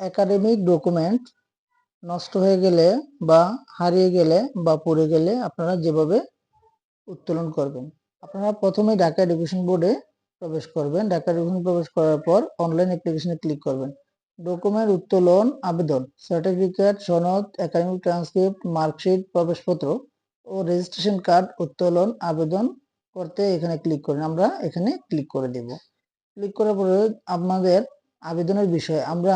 Academic document নষ্ট হয়ে গেলে বা হারিয়ে গেলে বা পড়ে গেলে আপনারা যেভাবে উত্তোলন করবেন। আপনারা প্রথমে ঢাকা এডুকেশন বোর্ডে প্রবেশ করবেন। ঢাকা এডুকেশন প্রবেশ করার পর অনলাইন অ্যাপ্লিকেশনে ক্লিক করবেন। ডকুমেন্ট উত্তোলন আবেদন সার্টিফিকেট সনদ একাডেমিক ট্রান্সক্রিপ্ট মার্কশিট প্রবেশপত্র ও রেজিস্ট্রেশন কার্ড উত্তোলন আবেদন করতে এখানে ক্লিক করুন। আমরা এখানে ক্লিক করে দেব। ক্লিক করার পরে আপনাদের আবেদনের বিষয়ে, আমরা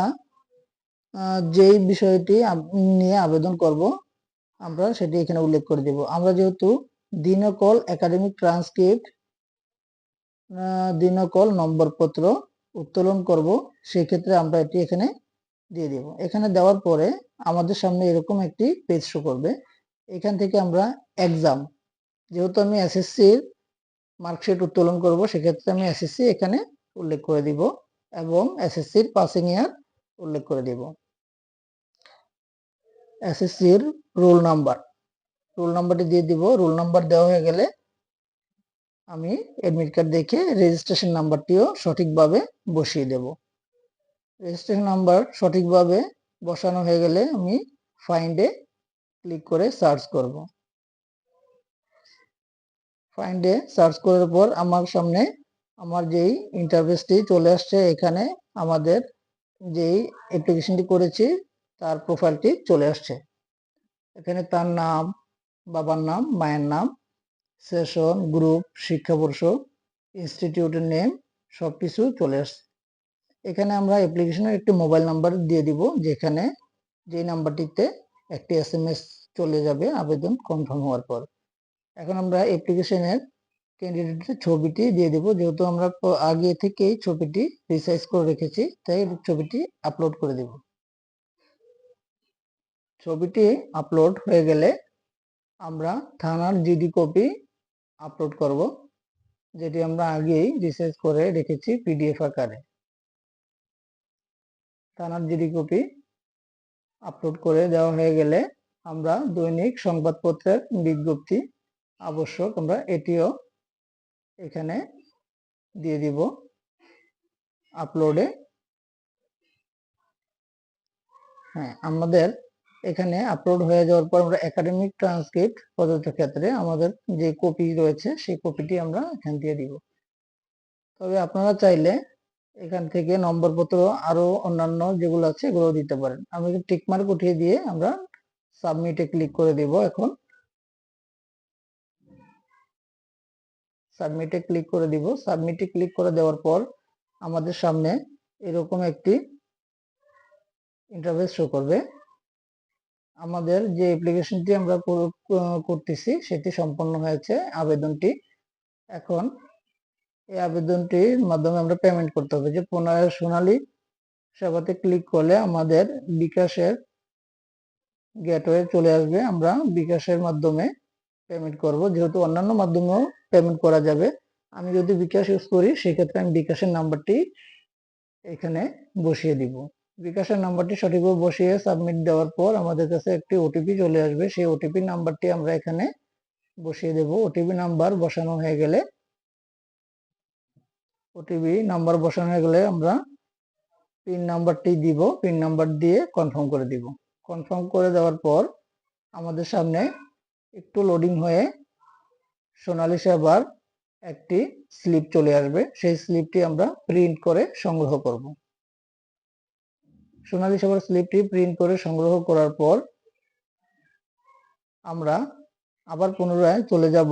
যেই বিষয়টি নিয়ে আবেদন করব, আমরা সেটি এখানে উল্লেখ করে দেব। আমরা যেহেতু দিনকল একাডেমিক ট্রান্সক্রিপ্ট দিনকল নম্বরপত্র উত্তোলন করব সেই ক্ষেত্রে আমরা এটি এখানে দিয়ে দেব। এখানে দেওয়ার পরে আমাদের সামনে এরকম একটি পেজ শো করবে। এখান থেকে আমরা এক্সাম যেহেতু আমি এসএসসির মার্কশিট উত্তোলন করব, সেক্ষেত্রে আমি এসএসসি এখানে উল্লেখ করে দিব এবং এসএসসির পাসিং ইয়ার উল্লেখ করে দিব। এসএসসির রোল নাম্বার রোল নাম্বারটি দিয়ে দিব। রোল নাম্বার দেওয়া হয়ে গেলে আমি অ্যাডমিট কার্ড দেখে রেজিস্ট্রেশন নাম্বারটিও সঠিকভাবে বসিয়ে দেব। রেজিস্ট্রেশন নাম্বার সঠিকভাবে বসানো হয়ে গেলে আমি ফাইন্ডে ক্লিক করে সার্চ করব। ফাইন্ডে সার্চ করার পর আমার সামনে আমার যেই ইন্টারফেসটি চলে আসছে, এখানে আমাদের যেই অ্যাপ্লিকেশনটি করেছি তার প্রোফাইলটি চলে আসছে। এখানে তার নাম, বাবার নাম, মায়ের নাম সেশন গ্রুপ শিক্ষাবর্ষ ইনস্টিটিউটের নেম সব কিছু চলে আসছে। এখানে আমরা অ্যাপ্লিকেশনের একটি মোবাইল নাম্বার দিয়ে দিব, যেখানে যেই নাম্বারটিতে একটি এস এম এস চলে যাবে, আবেদন কনফার্ম হওয়ার পর। এখন আমরা অ্যাপ্লিকেশনের ক্যান্ডিডেটের ছবিটি দিয়ে দেব, যেহেতু আমরা আগে থেকেই ছবিটি রিসাইজ করে রেখেছি, তাই ছবিটি আপলোড করে দেব। ছবিটি আপলোড হয়ে গেলে আমরা থানার জিডি কপি আপলোড করব, যেটি আমরা আগেই রিসার্চ করে রেখেছি পিডিএফ আকারে। থানার জিডি কপি আপলোড করে দেওয়া হয়ে গেলে আমরা দৈনিক সংবাদপত্রের বিজ্ঞপ্তি আবশ্যক আমরা এটিও এখানে দিয়ে দিব। আপলোডে হ্যাঁ আমাদের এখানে আপলোড হয়ে যাওয়ার পর আমরা একাডেমিক ট্রান্সক্রিপ্ট প্রদত্ত ক্ষেত্রে আমাদের যে কপি রয়েছে, সেই কপিটি আমরা এখান দিয়ে দিব। তবে আপনারা চাইলে এখান থেকে নম্বরপত্র আরও অন্যান্য যেগুলো আছে এগুলো দিতে পারেন। আমি টিকমার্ক উঠিয়ে দিয়ে আমরা সাবমিটে ক্লিক করে দেব এখন। সাবমিটে ক্লিক করে দিব। সাবমিটে ক্লিক করে দেওয়ার পর আমাদের সামনে এরকম একটি ইন্টারফেস শো করবে। আমাদের যে অ্যাপ্লিকেশনটি আমরা করতেছি, সেটি সম্পন্ন হয়েছে আবেদনটি। এখন এই আবেদনটির মাধ্যমে আমরা পেমেন্ট করতে হবে। যে পুনরায় সোনালী সেবাতে ক্লিক করলে আমাদের বিকাশের গেটওয়ে চলে আসবে। আমরা বিকাশের মাধ্যমে পেমেন্ট করব। যেহেতু অন্যান্য মাধ্যমেও পেমেন্ট করা যাবে, আমি যদি বিকাশ ইউজ করি, সেক্ষেত্রে আমি বিকাশের নাম্বারটি এখানে বসিয়ে দিব। বিকাশের নাম্বারটি সঠিকভাবে বসিয়ে সাবমিট দেওয়ার পর আমাদের কাছে একটি ওটিপি চলে আসবে। সেই ওটিপি নাম্বারটি আমরা এখানে বসিয়ে দেব। ওটিপি নাম্বার বসানো হয়ে গেলে ওটিপি নাম্বার বসানো হয়ে গেলে আমরা পিন নাম্বারটি দিব। পিন নাম্বার দিয়ে কনফার্ম করে দিব। কনফার্ম করে দেওয়ার পর আমাদের সামনে একটু লোডিং হয়ে সোনালী সেবার একটি স্লিপ চলে আসবে। সেই স্লিপটি আমরা প্রিন্ট করে সংগ্রহ করব। সোনালী সেবার স্লিপটি প্রিন্ট করে সংগ্রহ করার পর আমরা আবার পুনরায় চলে যাব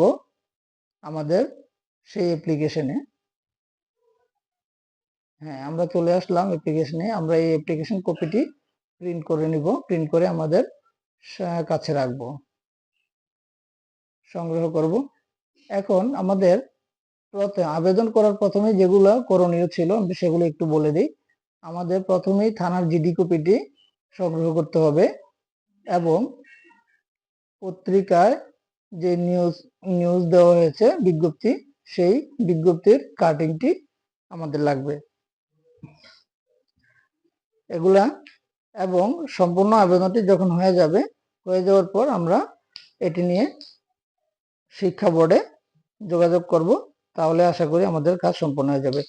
আমাদের সেই অ্যাপ্লিকেশনে হ্যাঁ আমরা চলে আসলাম অ্যাপ্লিকেশনে আমরা এই অ্যাপ্লিকেশন কপিটি প্রিন্ট করে নিব। প্রিন্ট করে আমাদের কাছে রাখব। সংগ্রহ করব। এখন আমাদের আবেদন করার প্রথমে যেগুলো করণীয় ছিল, আমি সেগুলো একটু বলে দিই। আমাদের প্রথমেই থানার জিডি কপিটি সংগ্রহ করতে হবে এবং পত্রিকায় যে নিউজ নিউজ দেওয়া হয়েছে বিজ্ঞপ্তি, সেই বিজ্ঞপ্তির কাটিংটি আমাদের লাগবে। এগুলা এবং সম্পূর্ণ আবেদনটি যখন হয়ে যাবে, হয়ে যাওয়ার পর আমরা এটি নিয়ে শিক্ষা বোর্ডে যোগাযোগ করব। তাহলে আশা করি আমাদের কাজ সম্পন্ন হয়ে যাবে।